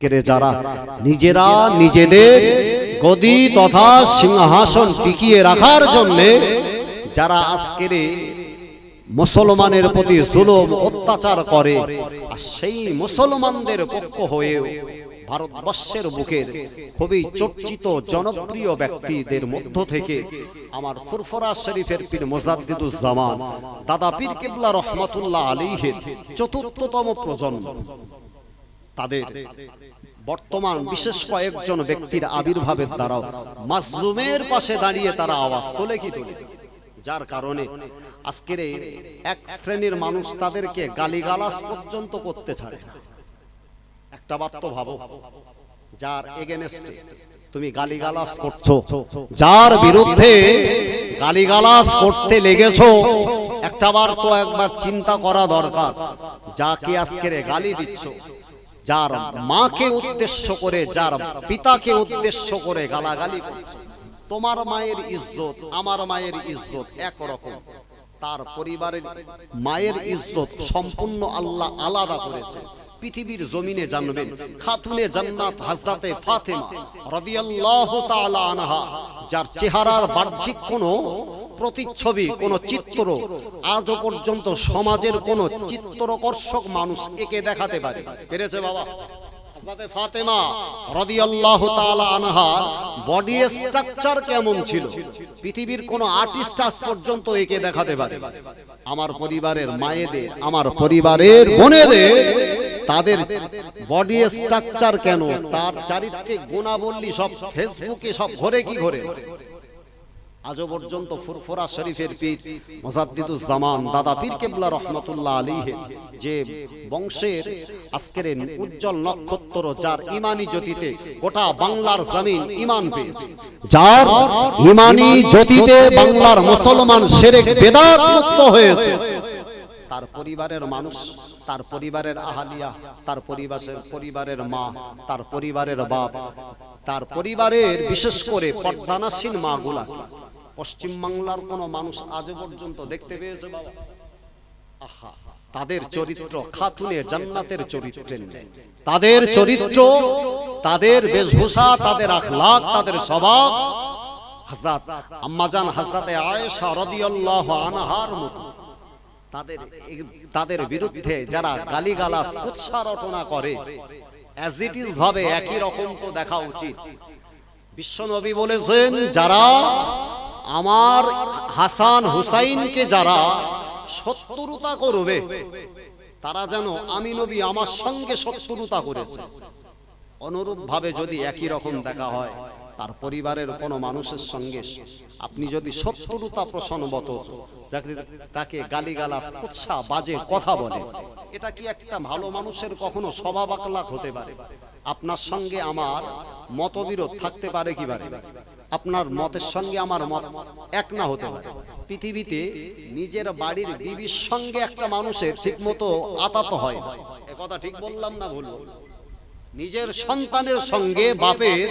করে যারা নিজেরা নিজেদের গদি তথা সিংহাসন টিকিয়ে রাখার জন্যে যারা আজকের মুসলমানের প্রতি জুলুম অত্যাচার করে। আর সেই মুসলমানদের পক্ষ হয়েও ভারতবর্ষের বুকের খুবই চর্চিত জনপ্রিয় ব্যক্তিদের মধ্য থেকে আমার ফুরফরা শরীফের পীর মোজাদ্দিদুজ্জামান দাদা পীর কিবলা রহমতুল্লাহ আলীহের চতুর্থতম প্রজন্ম। তাদের বর্তমান বিশেষ কয়েকজন ব্যক্তির আবির্ভাবের দ্বারাও মাজলুমের পাশে দাঁড়িয়ে তারা আওয়াজ তোলে কি তোলে যার কারণে আজকের এই এক শ্রেণির মানুষ তাদেরকে গালিগালাজ পর্যন্ত করতে ছাড়ে। একটা বার তো ভাবো। যার এগেনস্টে তুমি গালিগালাজ করছ। যার বিরুদ্ধে গালিগালাস করতে লেগেছো। একটা বার তো একবার চিন্তা করা দরকার। যাকে আজকের গালি দিচ্ছ। যার মাকে উদ্দেশ্য করে, যার পিতাকে উদ্দেশ্য করে গালাগালি তোমার মায়ের ইজ্জত, আমার মায়ের ইজ্জত একরকম তার পরিবারের মায়ের ইজ্জত সম্পূর্ণ আল্লাহ আলাদা করেছে। পৃথিবীর জমিনে জানবেন, খাতুনে জান্নাত হাজরাতে ফাতেমা রাদিয়াল্লাহু তাআলা আনহা, যার চেহারার বাহ্যিক কোনো প্রতিচ্ছবি, কোন চিত্র আজও পর্যন্ত সমাজের কোন চিত্রকর্ষক মানুষ একে দেখাতে পারে। পেরেছে বাবা? ফাতেমা রাদিয়াল্লাহু তাআলা আনহা বডি স্ট্রাকচার কেমন ছিল? পৃথিবীর আর্টিস্ট আজ পর্যন্ত একে দেখাতে পারে। আমার পরিবারের মায়েদের, আমার পরিবারের তাদের বডি স্ট্রাকচার কেন, তার চারিত্রিক গুণাবলী সব ফেসবুকে সব ঘরে কি ঘরে? আজও পর্যন্ত শরীফের পীর দাদা পীর কেবলা রহমতুল্লাহ যে বংশের আজকের উজ্জ্বল নক্ষত্র যার ইমানি জ্যোতিতে গোটা বাংলার জমিন ইমান পেয়েছে। যার ইমানি জ্যোতিতে বাংলার মুসলমান সেরেক বেদাত মুক্ত হয়েছে। তার পরিবারের মানুষ, তার পরিবারের আহালিয়া, তার পরিবারের পরিবারের মা, তার পরিবারের বাপ, তার পরিবারের বিশেষ করে পর্দানাসীন পশ্চিম বাংলার কোন মানুষ আজও পর্যন্ত দেখতে পেয়েছে বাবা। আহা, তাদের চরিত্র খাতুনে জান্নাতের চরিত্রের তাদের চরিত্র, তাদের বেশভূষা, তাদের আখলাক, তাদের স্বভাব। হাজরাত আম্মাজান হাজরাতে আয়েশা রাদিয়াল্লাহু আনহার মতো। তাদের তাদের বিরুদ্ধে যারা গালিগালাজ উৎসাহ রটনা করে অ্যাজ ইট ইজ ভাবে একই রকম তো দেখা উচিত। বিশ্বনবী বলেছেন, যারা আমার হাসান হুসাইনকে যারা শত্রুতা করবে, তারা যেন আমি নবী আমার সঙ্গে শত্রুতা করেছে। অনুরূপ ভাবে যদি একই রকম দেখা হয় তার পরিবারের কোনো মানুষের সঙ্গে আপনি যদি শত্রুতা প্রসন্নত তাকে গালিগালাজ উৎসাহ বাজে কথা বলে, এটা কি একটা ভালো মানুষের কখনো স্বভাব আকলাক হতে পারে? আপনার সঙ্গে আমার মতবিরোধ থাকতে পারে কি পারে? আপনার মতের সঙ্গে আমার মত এক না হতে পারে। পৃথিবীতে নিজের বাড়ির বিবির সঙ্গে একটা মানুষের ঠিকমতো আতাত হয় কথা ঠিক বললাম না ভুল? নিজের সন্তানের সঙ্গে বাপের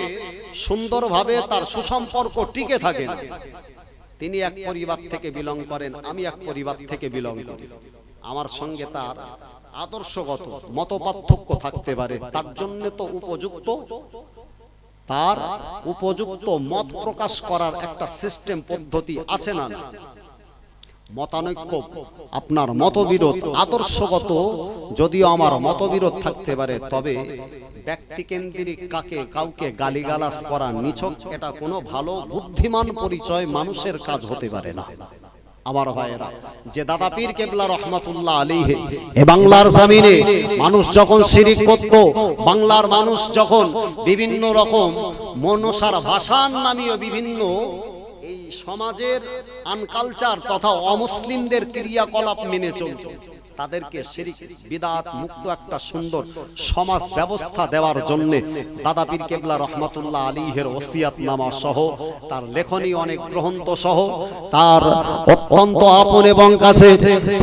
সুন্দরভাবে তার সুসম্পর্ক টিকে থাকে তিনি এক পরিবার থেকে বিলং করেন, আমি এক পরিবার থেকে বিলং করি। আমার সঙ্গে তার আদর্শগত মত পার্থক্য থাকতে পারে, তার জন্য তো উপযুক্ত। তার উপযুক্ত মত প্রকাশ করার একটা সিস্টেম পদ্ধতি আছে না? মতানৈক্য, আপনার মতবিরোধ আদর্শগত, যদিও আমার মতবিরোধ থাকতে পারে, তবে ব্যক্তি কেন্দ্রিক কাকে কাউকে গালিগালাজ করা নিছক, এটা কোনো ভালো বুদ্ধিমান পরিচয় মানুষের কাজ হতে পারে না। বাংলার জামিনে মানুষ যখন শিরিক করত, বাংলার মানুষ যখন বিভিন্ন রকম মনসার ভাষার নামীয় বিভিন্ন সমাজের আনকালচার তথা অমুসলিমদের ক্রিয়াকলাপ মেনে চলত। তাদেরকে শিরিক বিদাত মুক্ত একটা সুন্দর সমাজ ব্যবস্থা দেওয়ার জন্য দাদা পীর কেবলা রহমাতুল্লাহ আলীহের ওসিয়াত নামা সহ তার লেখনী অনেক গ্রন্থ সহ তার অত্যন্ত আপন এবং কাছে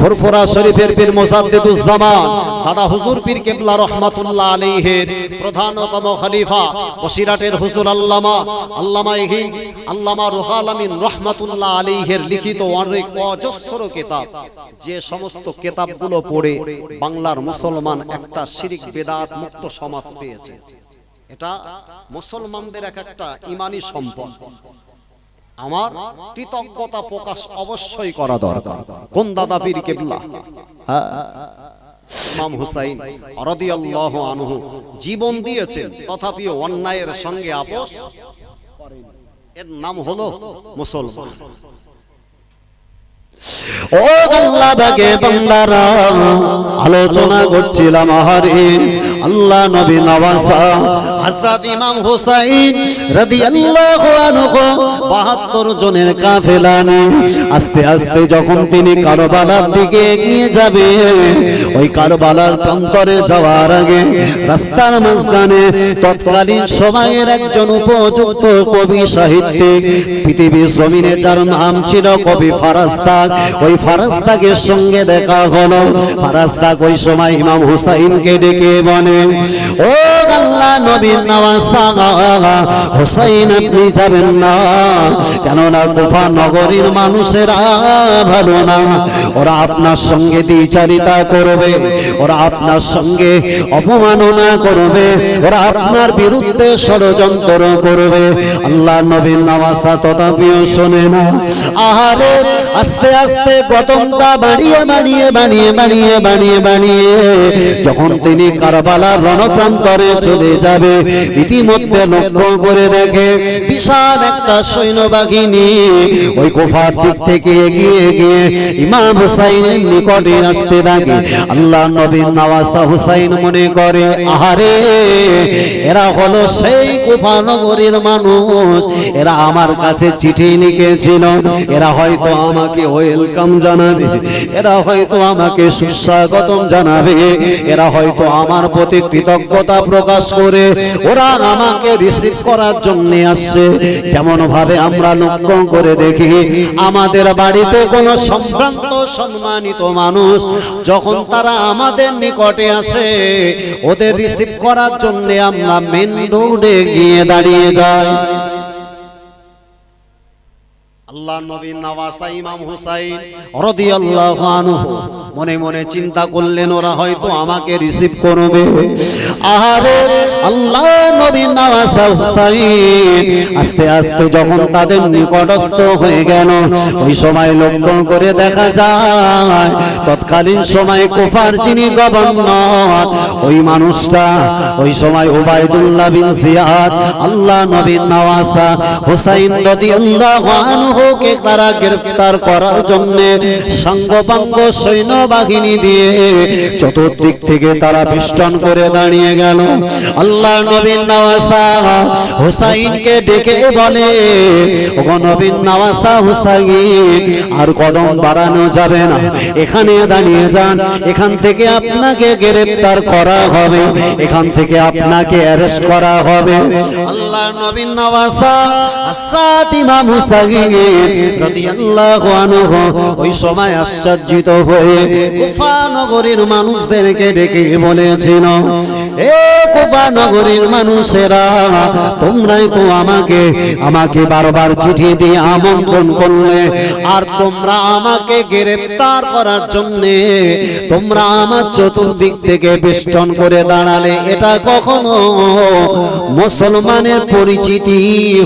ফুরফুরা শরীফের পীর মোসাদ্দেদুজ্জামান দাদা হুজুর পীর কেবলা রহমাতুল্লাহ আলীহের প্রধানতম খলিফা বসিরাটের হুজুর আল্লামা আল্লামা ইহি আল্লামা রুহাল আমিন রহমাতুল্লাহ আলীহের লিখিত অনেক অজস্র কিতাব। যে সমস্ত কিতাবগুলো কিতাবগুলো পড়ে বাংলার মুসলমান একটা শিরিক বেদাত মুক্ত সমাজ পেয়েছে। এটা মুসলমানদের এক একটা ইমানি সম্পদ। আমার কৃতজ্ঞতা প্রকাশ অবশ্যই করা দরকার। কোন দাদা পীর কেবলা? হ্যাঁ। ইমাম হুসাইন রাদিয়াল্লাহু আনহু জীবন দিয়েছেন, তথাপিও অন্যায়ের সঙ্গে আপোষ এর নাম হলো মুসলমান। ও আল্লাহ বাগে বান্দারা আলোচনা করছিলাম আহারে। আল্লাহ নবী নওয়াজা। হযরত ইমাম হুসাইন রাদিয়াল্লাহু আনহু 72 জনের কাফেলা নিয়ে আস্তে আস্তে যখন তিনি কারবালার দিকে এগিয়ে যাবে, ওই কারবালার প্রান্তরে যাওয়ার আগে রাস্তার মাঝখানে তৎকালীন সময়ের একজন উপযুক্ত কবি সাহিত্যিক, পৃথিবীর জমিনে যার নাম ছিল কবি ফারাস্তাক ওই ফারাস্তাকের সঙ্গে দেখা হলো। ফারাস্তাক ওই সময় ইমাম হুসাইনকে ডেকে ও আল্লাহ নওয়াজা হুসাইন আপনি যাবেন না। কেননা কুফা নগরীর মানুষেরা ভালো না। ওরা আপনার সঙ্গে দ্বিচারিতা করবে, ওরা আপনার সঙ্গে অপমাননা করবে, ওরা আপনার বিরুদ্ধে ষড়যন্ত্র করবে। আল্লাহ নবীন নওয়াজা তথাপিও শোনে না। আহারে, আস্তে আস্তে গতমটা বাড়িয়ে বাড়িয়ে বাড়িয়ে বাড়িয়ে বাড়িয়ে বাড়িয়ে যখন তিনি কারবালার রণপ্রান্তরে চলে যাবে। ইতিমধ্যে লক্ষ্য করে দেখে বিশাল একটা সৈন্যবাহিনী ওই গুফার দিক থেকে এগিয়ে গিয়ে ইমাম হুসাইনের নিকটে আসতে লাগে আল্লাহ নবীন নওয়াজা হুসাইন মনে করে, আহারে, এরা হলো সেই গুফা নগরীর মানুষ। এরা আমার কাছে চিঠি লিখেছিল। এরা হয়তো আমাকে ওয়েলকাম জানাবে। এরা হয়তো আমাকে সুস্বাগতম জানাবে। এরা হয়তো আমার প্রতি কৃতজ্ঞতা প্রকাশ করে ওরা আমাকে রিসিভ করার জন্য আসছে। যেমন ভাবে আমরা লক্ষ্য করে দেখি, আমাদের বাড়িতে কোনো সম্ভ্রান্ত সম্মানিত মানুষ যখন তারা আমাদের নিকটে আসে, ওদের রিসিভ করার জন্য আমরা মেন রোডে গিয়ে দাঁড়িয়ে যাই। আল্লাহ নবী নওয়াজা, ইমাম হুসাইন রাদিয়াল্লাহু আনহু। মনে মনে চিন্তা করলেন, ওরা হয়তো আমাকে রিসিভ করবে। আহারে, আল্লাহ, নবী নওয়াজা, হুসাইন, আস্তে আস্তে যখন তাদের নিকটস্থ হয়ে গেল, ওই সময় লক্ষ্য করে দেখা যায়, তৎকালীন সময় কুফার যিনি গভর্নর, ওই মানুষটা, ওই সময় ওবায়দুল্লাহ বিন জিয়াদ, আল্লাহ, নবী নওয়াজা, হুসাইন রাদিয়াল্লাহু আনহুকে তারা গ্রেফতার করার জন্য সাঙ্গপাঙ্গ সৈন্যবাহিনী দিয়ে চতুর্দিক থেকে তারা বেষ্টন করে দাঁড়িয়ে গেল। আল্লাহ নবীন নওয়াজা হুসাইনকে ডেকে বলে ও নবীন নওয়াজা হুসাইন, আর কদম বাড়ানো যাবে না। এখানে দাঁড়িয়ে যান। এখান থেকে আপনাকে গ্রেফতার করা হবে। এখান থেকে আপনাকে অ্যারেস্ট করা হবে। আল্লাহ নবীন নওয়াজা আসাদ ইমাম রাদিয়াল্লাহু আনহু ওই সময় আশ্চর্যিত হয়ে কুফা নগরীর মানুষদেরকে ডেকে বলেছিল নগরীর মানুষেরা, তোমরাই তো আমাকে আমাকে বারবার চিঠি দিয়ে আমন্ত্রণ করলে। আর তোমরা আমাকে গ্রেফতার করার তোমরা আমার চতুর্দিক থেকে বেষ্টন করে দাঁড়ালে, এটা কখনো মুসলমানের পরিচিতি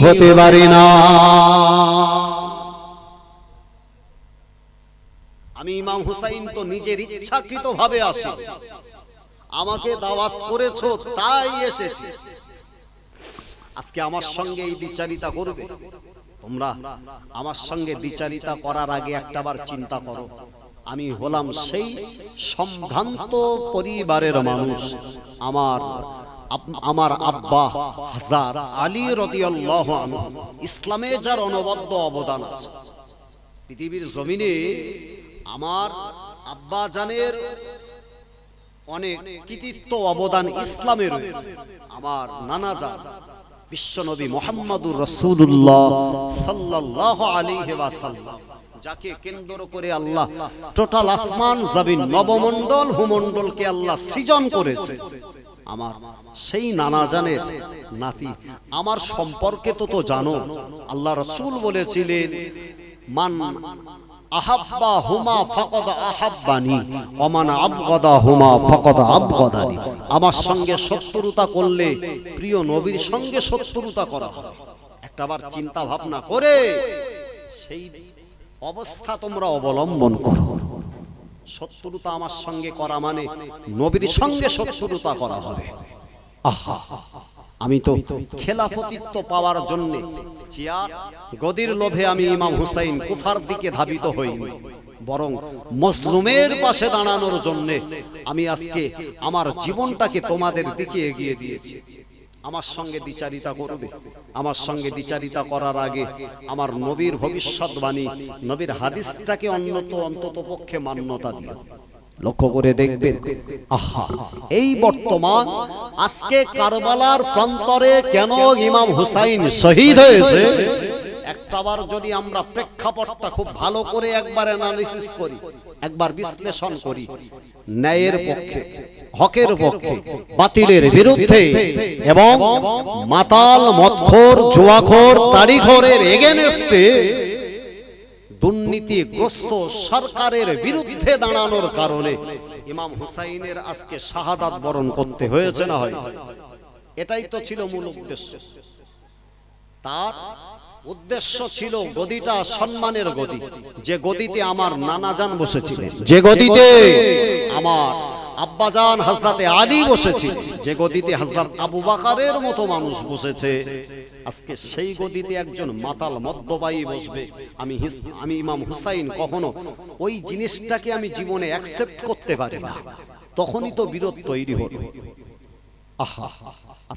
হতে পারে না। আমি ইমাম হুসাইন তো নিজের ইচ্ছাকৃত ভাবে আসি। আমাকে দাওয়াত করেছ তাই এসেছি। আজকে আমার সঙ্গে এই দ্বিচারিতা করবে। তোমরা আমার সঙ্গে বিচারিতা করার আগে একটাবার চিন্তা করো। আমি হলাম সেই সম্ভ্রান্ত পরিবারের মানুষ। আমার আমার আব্বা হাজার আলী রদিয়াল্লাহু ইসলামে যার অনবদ্য অবদান আছে। পৃথিবীর জমিনে আমার আব্বা জানের অনেক কৃতিত্ব অবদান ইসলামে রয়েছে আমার নানা জান বিশ্বনবী মোহাম্মদুর রসুল্লাহ সাল্লাহ আলী ওয়াসাল্লাম যাকে কেন্দ্র করে আল্লাহ টোটাল আসমান জমিন নবমণ্ডল ভূমণ্ডলকে আল্লাহ সৃজন করেছে। আমার সেই নানা জানের নাতি। আমার সম্পর্কে তো তো জানো। আল্লাহ রসুল বলেছিলেন মান আহাব্বা হুমা ফাকদ আহাব্বানি অমান আবগদা হুমা ফাকদ আবগদানি। আমার সঙ্গে শত্রুতা করলে প্রিয় নবীর সঙ্গে শত্রুতা করা হবে। একটাবার চিন্তা ভাবনা করে সেই অবস্থা তোমরা অবলম্বন করো। শত্রুতা আমার সঙ্গে করা মানে নবীর সঙ্গে শত্রুতা করা হবে। আহা আমি তো খেলাফতিত্ব পাওয়ার জন্য গদির লোভে আমি ইমাম হুসাইন কুফার দিকে ধাবিত হইনি, বরং মজলুমের পাশে দাঁড়ানোর জন্য আমি আজকে আমার জীবনটাকে তোমাদের দিকে এগিয়ে দিয়েছি। আমার সঙ্গে দ্বিচারিতা করবে, আমার সঙ্গে দ্বিচারিতা করার আগে আমার নবীর ভবিষ্যৎবাণী, নবীর হাদিসটাকে অন্যত অন্তত পক্ষে মান্যতা দিও। লক্ষ্য করে দেখবেন, আহা, এই বর্তমান আজকে কারবালার প্রান্তরে কেন ইমাম হুসাইন শহীদ হয়েছে? একটাবার যদি আমরা প্রেক্ষাপটটা খুব ভালো করে একবার অ্যানালিসিস করি, একবার বিশ্লেষণ করি, ন্যায়ের পক্ষে, হকের পক্ষে, বাতিলের বিরুদ্ধে, এবং মাতাল মদখোর, জুয়াখোর, তাড়িখোরের এগেনস্টে দুর্নীতিগ্রস্ত সরকারের বিরুদ্ধে দাঁড়ানোর কারণে ইমাম হুসাইনের আজকে শাহাদাত বরণ করতে হয়েছে না হয়? এটাই তো ছিল মূল উদ্দেশ্য। তার উদ্দেশ্য ছিল গদিটা সম্মানের গদি। যে গদিতে আমার নানাজান বসেছিলেন। যে গদিতে আমার আব্বাজান হাজরাতে আলী বসেছে। যে গদিতে হাজরাত আবু বাকারের মতো মানুষ বসেছে। আজকে সেই গদিতে একজন মাতাল মদ্যবায়ী বসবে। আমি আমি ইমাম হুসাইন, কখনো ওই জিনিসটাকে আমি জীবনে অ্যাকসেপ্ট করতে পারি না। তখনই তো বিরোধ তৈরি হলো। আহা